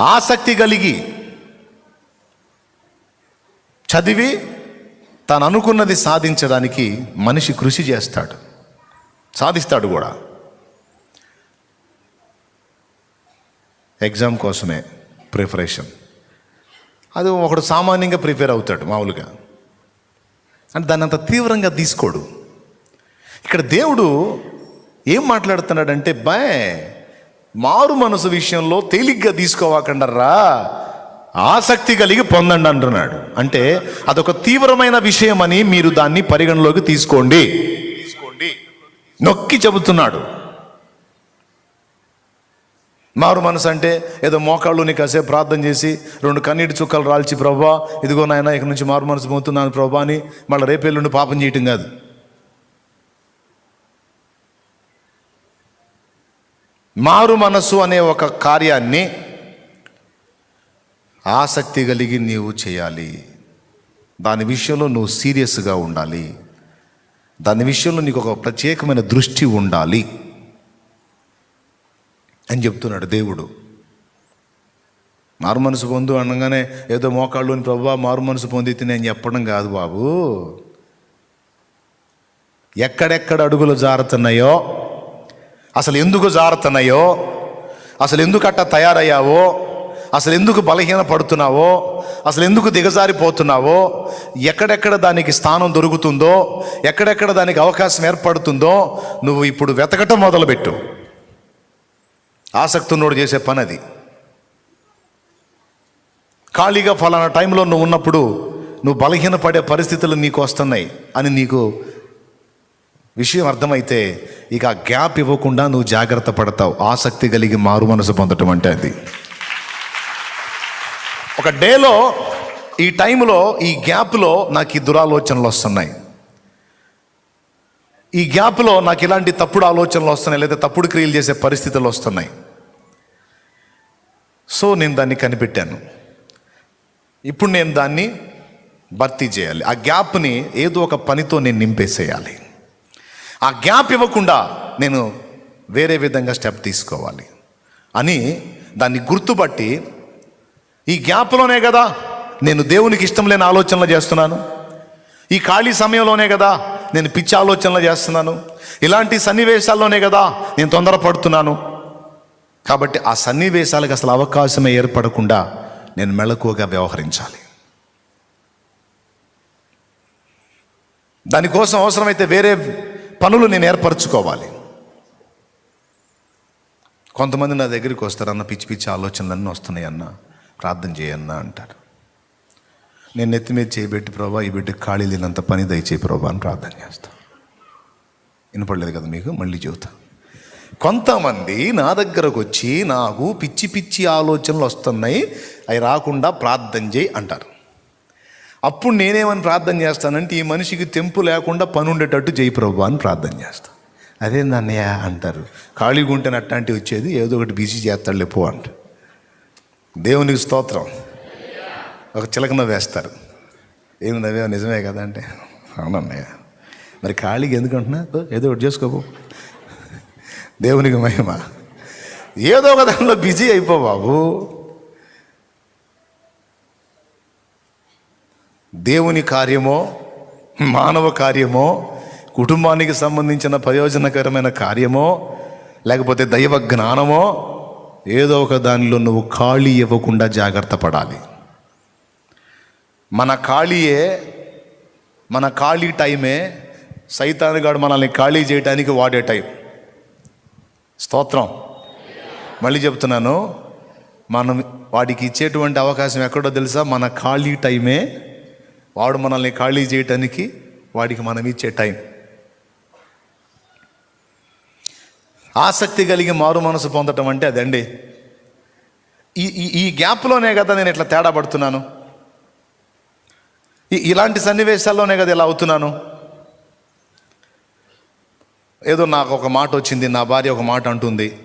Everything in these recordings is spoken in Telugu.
ఆసక్తి కలిగి చదివి తను అనుకున్నది సాధించడానికి మనిషి కృషి చేస్తాడు. సాధిస్తాడు కూడా. ఎగ్జామ్ కోసమే ప్రిపరేషన్ అది ఒకడు సామాన్యంగా ప్రిపేర్ అవుతాడు మామూలుగా. అంటే దాన్ని అంత తీవ్రంగా తీసుకోడు. ఇక్కడ దేవుడు ఏం మాట్లాడుతున్నాడంటే బాయ్ మారు మనసు విషయంలో తేలిగ్గా తీసుకోవాకండరా ఆసక్తి కలిగి పొందండి అంటున్నాడు. అంటే అదొక తీవ్రమైన విషయం అని మీరు దాన్ని పరిగణలోకి తీసుకోండి. తీసుకోండి. నొక్కి చెబుతున్నాడు. మారు మనసు అంటే ఏదో మోకాళ్ళుని కాసేపు ప్రార్థన చేసి రెండు కన్నీటి చుక్కలు రాల్చి ప్రభా ఇదిగో నాయన ఇక నుంచి మారు మనసు పోతున్నాను ప్రభా అని మళ్ళీ రేపేళ్ళుండి పాపం చేయటం కాదు. మారు మనసు అనే ఒక కార్యాన్ని ఆసక్తి కలిగి నీవు చేయాలి. దాని విషయంలో నువ్వు సీరియస్గా ఉండాలి. దాని విషయంలో నీకు ఒక ప్రత్యేకమైన దృష్టి ఉండాలి అని చెప్తున్నాడు దేవుడు. మారు మనసు పొందు అనగానే ఏదో మోకాళ్ళుని ప్రభా మారు మనసు పొందితే నేను చెప్పడం కాదు బాబు. ఎక్కడెక్కడ అడుగులు జారుతున్నాయో అసలు ఎందుకు జారుతున్నాయో అసలు ఎందుకు అట్ట తయారయ్యావో? అసలు ఎందుకు బలహీన పడుతున్నావో? అసలు ఎందుకు దిగజారిపోతున్నావో? ఎక్కడెక్కడ దానికి స్థానం దొరుకుతుందో? ఎక్కడెక్కడ దానికి అవకాశం ఏర్పడుతుందో నువ్వు ఇప్పుడు వెతకటం మొదలుపెట్టు. ఆసక్తి ఉన్నోడు చేసే పని అది ఖాళీగా ఫలానా టైంలో నువ్వు ఉన్నప్పుడు నువ్వు బలహీనపడే పరిస్థితులు నీకు వస్తున్నాయి అని నీకు విషయం అర్థమైతే ఇక ఆ గ్యాప్ ఇవ్వకుండా నువ్వు జాగ్రత్త పడతావు. ఆసక్తి కలిగి మారు మనసు పొందటం అంటే అది. ఒక డేలో ఈ టైంలో ఈ గ్యాప్లో నాకు ఈ దురాలోచనలు వస్తున్నాయి. ఈ గ్యాప్లో నాకు ఇలాంటి తప్పుడు ఆలోచనలు వస్తున్నాయి లేదా తప్పుడు క్రియలు చేసే పరిస్థితులు వస్తున్నాయి. సో నేను దాన్ని కనిపెట్టాను. ఇప్పుడు నేను దాన్ని భర్తీ చేయాలి. ఆ గ్యాప్ని ఏదో ఒక పనితో నేను నింపేసేయాలి. ఆ గ్యాప్ ఇవ్వకుండా నేను వేరే విధంగా స్టెప్ తీసుకోవాలి అని దాన్ని గుర్తుపట్టి ఈ గ్యాప్లోనే కదా నేను దేవునికి ఇష్టం లేని ఆలోచనలు చేస్తున్నాను. ఈ ఖాళీ సమయంలోనే కదా నేను పిచ్చి ఆలోచనలు చేస్తున్నాను. ఇలాంటి సన్నివేశాల్లోనే కదా నేను తొందరపడుతున్నాను. కాబట్టి ఆ సన్నివేశాలకు అసలు అవకాశమే ఏర్పడకుండా నేను మెళకువగా వ్యవహరించాలి. దానికోసం అవసరమైతే వేరే పనులు నేను ఏర్పరచుకోవాలి. కొంతమంది నా దగ్గరికి వస్తారు అన్న పిచ్చి పిచ్చి ఆలోచనలన్నీ వస్తున్నాయి అన్న ప్రార్థన చేయన్న అంటారు. నేను నెత్తి మీద చేయబెట్టి ప్రభా ఈ బిడ్డ ఖాళీ లేనంత పని దయచేయి ప్రభా అని ప్రార్థన చేస్తాను వినపడలేదు కదా మీకు? మళ్ళీ చెబుతా. కొంతమంది నా దగ్గరకు వచ్చి నాకు పిచ్చి పిచ్చి ఆలోచనలు వస్తున్నాయి అవి రాకుండా ప్రార్థన చేయి అంటారు. అప్పుడు నేనేమని ప్రార్థన చేస్తానంటే ఈ మనిషికి తెంపు లేకుండా పని ఉండేటట్టు చేయి ప్రభు అని ప్రార్థన చేస్తాను అదేందన్నయ్య అంటారు. ఖాళీగా ఉంటే అట్లాంటివి వచ్చేది ఏదో ఒకటి బిజీ చేస్తాడు లేపో అంట. దేవునికి స్తోత్రం. ఒక చిలకన వేస్తారు. ఏమి నవ్వే నిజమే కదా అంటే. అవునన్నయ్య. మరి ఖాళీగా ఎందుకు అంటున్నా? ఏదో ఒకటి చేసుకోపో దేవునికి మహిమ. ఏదో ఒక దానిలో బిజీ అయిపో బాబు. దేవుని కార్యమో మానవ కార్యమో కుటుంబానికి సంబంధించిన ప్రయోజనకరమైన కార్యమో లేకపోతే దైవ జ్ఞానమో ఏదో ఒక దానిలో నువ్వు ఖాళీ ఇవ్వకుండా జాగ్రత్త పడాలి. మన ఖాళీయే మన ఖాళీ టైమే సైతానుగాడు మనల్ని ఖాళీ చేయడానికి వాడే టైం. స్తోత్రం. మళ్ళీ చెప్తున్నాను మనం వాడికి ఇచ్చేటువంటి అవకాశం ఎక్కడో తెలుసా? మన ఖాళీ టైమే వాడు మనల్ని ఖాళీ చేయటానికి వాడికి మనం ఇచ్చే టైం. ఆసక్తి కలిగి మారు మనసు పొందటం అంటే అదండి. ఈ ఈ- ఈ గ్యాప్లోనే కదా నేను ఇట్లా తేడా పడుతున్నాను. ఈ- ఇలాంటి సన్నివేశాల్లోనే కదా ఇలా అవుతున్నాను. ఏదో నాకు ఒక మాట వచ్చింది నా భార్య ఒక మాట అంటుంది.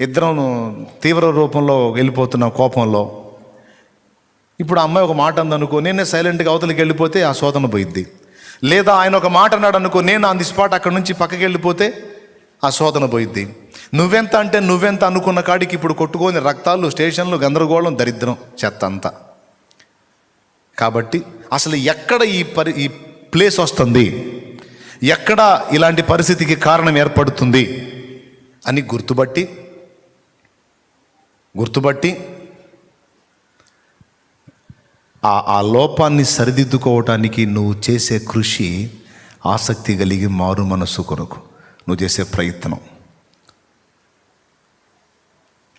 ఇద్దరం తీవ్ర రూపంలో వెళ్ళిపోతున్న కోపంలో ఇప్పుడు ఆ అమ్మాయి ఒక మాట అందనుకో నేనే సైలెంట్గా అవతలికి వెళ్ళిపోతే ఆ శోధన పోయిద్ది. లేదా ఆయన ఒక మాట అన్నాడు అనుకో నేను ఆన్ ది స్పాట్ అక్కడ నుంచి పక్కకి వెళ్ళిపోతే ఆ శోధన పోయిద్ది. నువ్వెంత అంటే నువ్వెంత అనుకున్న కాడికి ఇప్పుడు కొట్టుకొని రక్తాలు స్టేషన్లు గందరగోళం దరిద్రం చెత్త అంతా. కాబట్టి అసలు ఎక్కడ ఈ పరి ఈ ప్లేస్ వస్తుంది? ఎక్కడ ఇలాంటి పరిస్థితికి కారణం ఏర్పడుతుంది? అని గుర్తుపట్టి గుర్తుపట్టి ఆ ఆ లోపాన్ని సరిదిద్దుకోవటానికి నువ్వు చేసే కృషి ఆసక్తి కలిగి మారు మనస్సు కొరకు. నువ్వు చేసే ప్రయత్నం.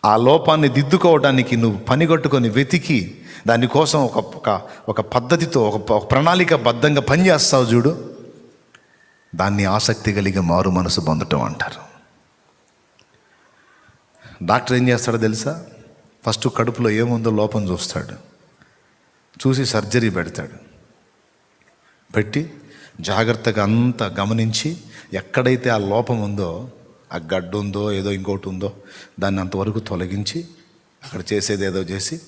ఆ లోపాన్ని దిద్దుకోవడానికి నువ్వు పనిగట్టుకొని వెతికి దానికోసం ఒక ఒక ఒక పద్ధతితో ఒక ప్రణాళిక బద్ధంగా పనిచేస్తావు చూడు. దాన్ని ఆసక్తి కలిగి మారు మనసు పొందటం అంటారు. డాక్టర్ ఏం చేస్తాడో తెలుసా? ఫస్ట్ కడుపులో ఏముందో లోపం చూస్తాడు. చూసి సర్జరీ పెడతాడు. పెట్టి జాగ్రత్తగా అంతా గమనించి ఎక్కడైతే ఆ లోపం ఉందో ఆ గడ్డు ఉందో ఏదో ఇంకోటి ఉందో దాన్ని అంతవరకు తొలగించి అక్కడ చేసేది ఏదో చేసి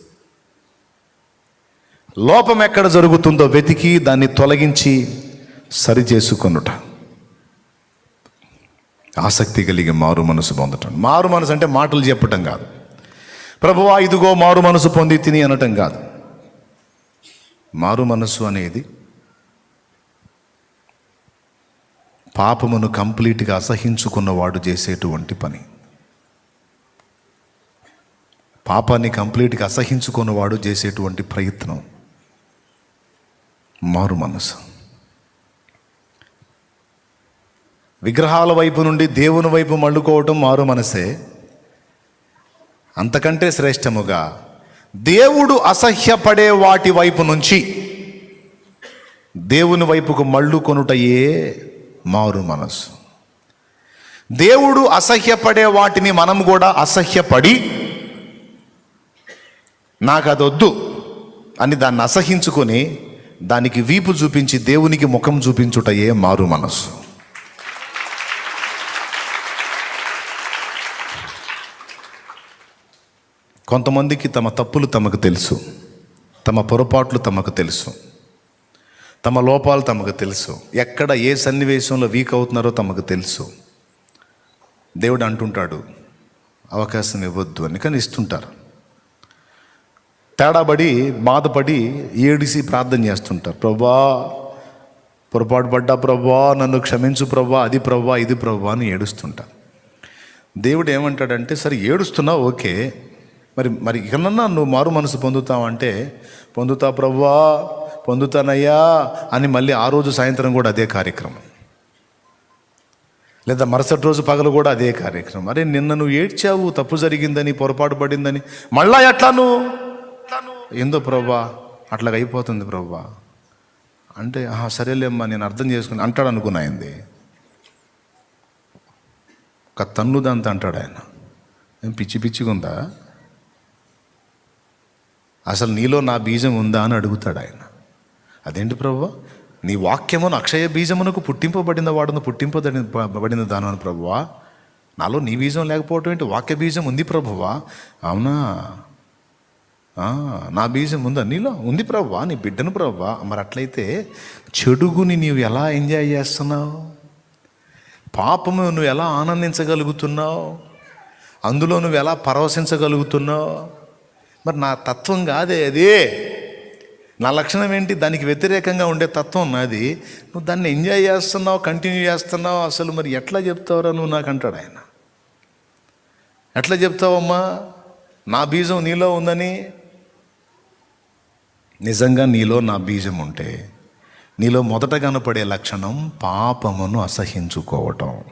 లోపం ఎక్కడ జరుగుతుందో వెతికి దాన్ని తొలగించి సరి చేసుకొనుట. ఆసక్తి కలిగి మారు మనసు పొందటం. మారు మనసు అంటే మాటలు చెప్పటం కాదు. ప్రభువా ఇదిగో మారు మనసు పొంది తిని అనటం కాదు. మారు మనస్సు అనేది పాపమును కంప్లీట్గా అసహించుకున్నవాడు చేసేటువంటి పని. పాపాన్ని కంప్లీట్గా అసహించుకున్నవాడు చేసేటువంటి ప్రయత్నం. మారు మనసు విగ్రహాల వైపు నుండి దేవుని వైపు మళ్ళుకోవటం మారు మనసే. అంతకంటే శ్రేష్టముగా దేవుడు అసహ్యపడే వాటి వైపు నుంచి దేవుని వైపుకు మళ్ళు కొనుటయే మారు మనసు దేవుడు అసహ్యపడే వాటిని మనం కూడా అసహ్యపడి నాకు అదొద్దు అని దాన్ని అసహించుకొని దానికి వీపు చూపించి దేవునికి ముఖం చూపించుటయే మారు మనసు కొంతమందికి తమ తప్పులు తమకు తెలుసు. తమ పొరపాట్లు తమకు తెలుసు. తమ లోపాలు తమకు తెలుసు. ఎక్కడ ఏ సన్నివేశంలో వీక్ అవుతున్నారో తమకు తెలుసు. దేవుడు అంటుంటాడు అవకాశం ఇవ్వద్దు అని. కానీ ఇస్తుంటారు. తేడాబడి బాధపడి ఏడిసి ప్రార్థన చేస్తుంటారు. ప్రభా పొరపాటు పడ్డా ప్రభా నన్ను క్షమించు ప్రభా అది ప్రభా ఇది ప్రభా అని ఏడుస్తుంటారు. దేవుడు ఏమంటాడంటే సరే ఏడుస్తున్నావు ఓకే మరి మరి ఇకనన్నా నువ్వు మారు మనసు పొందుతావంటే పొందుతా ప్రవ్వా పొందుతానయ్యా అని మళ్ళీ ఆ రోజు సాయంత్రం కూడా అదే కార్యక్రమం. లేదా మరుసటి రోజు పగలు కూడా అదే కార్యక్రమం. అరే నిన్న నువ్వు ఏడ్చావు తప్పు జరిగిందని పొరపాటు పడిందని. మళ్ళా ఎట్లా నువ్వు? ఏందో ప్రవ్వా అట్లాగ అయిపోతుంది ప్రవ్వా. అంటే "ఆహా, సరేలేమ్మా నేను అర్థం చేసుకుని అంటాడు అనుకున్నా అయింది ఒక తన్నుదంత అంటాడు ఆయన. పిచ్చి పిచ్చిగా ఉందా అసలు నీలో నా బీజం ఉందా అని అడుగుతాడు ఆయన. అదేంటి ప్రభు? నీ వాక్యమును అక్షయ బీజమునకు పుట్టింపబడిన వాడును పుట్టింపబడిన బడిన దానని ప్రభువా నాలో నీ బీజం లేకపోవటం ఏంటి? వాక్య బీజం ఉంది ప్రభువా అవునా? నా బీజం ఉందా? నీలో ఉంది ప్రభువా నీ బిడ్డను ప్రభువా మరి అట్లయితే చెడుగుని నీవు ఎలా ఎంజాయ్ చేస్తున్నావు? పాపము నువ్వు ఎలా ఆనందించగలుగుతున్నావు? అందులో నువ్వు ఎలా పరవశించగలుగుతున్నావు? మరి నా తత్వం కాదే అది. నా లక్షణం ఏంటి? దానికి వ్యతిరేకంగా ఉండే తత్వం నాది. నువ్వు దాన్ని ఎంజాయ్ చేస్తున్నావు కంటిన్యూ చేస్తున్నావు. అసలు మరి ఎట్లా చెప్తావురా నువ్వు నాకు అంటాడు ఆయన. ఎట్లా చెప్తావమ్మా? నా బీజం నీలో ఉందని. నిజంగా నీలో నా బీజం ఉంటే నీలో మొదట కనపడే లక్షణం పాపమును అసహించుకోవటం.